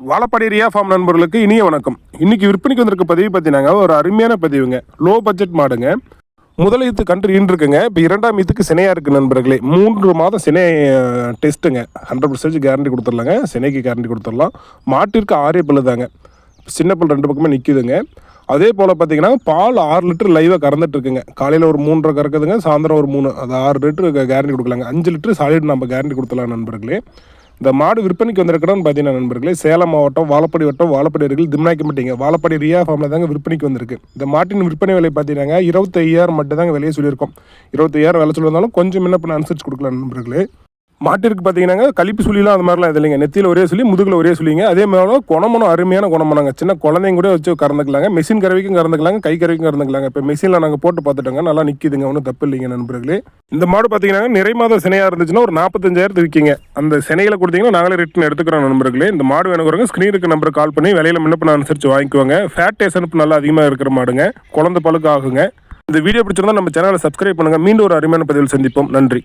Vazhapadi Riya form நண்பர்களுக்கு இனிய வணக்கம். இன்னைக்கு விற்பனைக்கு வந்திருக்க பதிவு பார்த்தீங்கன்னா ஒரு அருமையான பதிவுங்க. லோ பட்ஜெட் மாடுங்க. முதல் ஈத்து கன்று இருக்குங்க இப்போ இரண்டாம் ஈத்துக்கு சினையாக இருக்குது நண்பர்களே. மூன்று மாதம் சினை டெஸ்ட்டுங்க. ஹண்ட்ரட் பர்சன்டேஜ் கேரண்டி கொடுத்துடலாங்க. சினைக்கு கேரண்டி கொடுத்துடலாம். மாட்டிற்கு ஆறே பல்லு தாங்க. சின்ன பல் ரெண்டு பக்கமே நிற்குதுங்க அதே போல் பார்த்தீங்கன்னா பால் ஆறு லிட்டர் லைவாக கறந்துட்டு இருக்குங்க காலையில் ஒரு மூன்றரை கறக்குதுங்க. சாயந்தரம் ஒரு மூணு அது ஆறு லிட்டர் கேரண்டி கொடுக்கலாங்க. அஞ்சு லிட்டர் சாலிட் நம்ம கேரண்டி கொடுத்துலாம் நண்பர்களே. இந்த மாடு விற்பனைக்கு வந்திருக்கிறோன்னு பார்த்தீங்கன்னா நண்பர்களே சேலம் மாவட்டம் வாழப்படி வட்டம் வாழப்படி அருகில் திம்ணாக்கம்பட்டிங்க வாழப்படி ரியா ஃபார்மில் தாங்க விற்பனைக்கு வந்திருக்கு. இந்த மாட்டின் விற்பனை விலை பார்த்தீங்கன்னா இருபத்தையாயிரம் மட்டும் தாங்க விலையை சொல்லியிருக்கோம். இருபத்தையாயிரம் விலை சொல்லியிருந்தாலும் கொஞ்சம் முன்ன பண்ண அனுசரிச்சு கொடுக்கலாம் நண்பர்களே. மாட்டிற்கு பார்த்தீங்கன்னா கழிப்பு சுழிலாம் அந்த மாதிரிலாம் இது இல்லைங்க. நெத்தியில் ஒரே சொல்லி முதுகில் ஒரே சொல்லிங்க அதே மாதிரி குணமனம் அருமையான குணமனங்க சின்ன குழந்தைங்க கூட வச்சு கறந்துக்கலாங்க. மெஷின் கறவைக்கும் கறந்துக்கலாங்க கை கறவைக்கும் கறந்துக்கலாங்க. இப்போ மெஷினில் நாங்கள் போட்டு பார்த்துட்டோங்க. நல்லா நிற்கிதுங்க ஒன்றும் தப்பு இல்லைங்க நண்பர்களே. இந்த மாடு பார்த்தீங்கன்னா நிறை மாதம் சினையாக இருந்துச்சுன்னா ஒரு நாற்பத்தஞ்சாயிரத்து விற்கிங்க. அந்த சினையில் கொடுத்தீங்கன்னா நாங்களே ரிட்டன் எடுத்துக்கிறோம் நண்பர்களே. இந்த மாடு வேணுங்கிறவங்க ஸ்க்ரீனுக்கு நம்பர் கால் பண்ணி விலையில விண்ணப்பம் அனுசரித்து வாங்கிக்குவாங்க. ஃபேட் டேசனுப்பு நல்லா அதிகமாக இருக்கிற மாடுங்க. குழந்தை பழுக்கு ஆகுங்க இந்த வீடியோ பிடிச்சிருந்தா நம்ம சேனலை சப்ஸ்கிரைப் பண்ணுங்கள் மீண்டும் ஒரு அருமையான பதிவில் சந்திப்போம். நன்றி.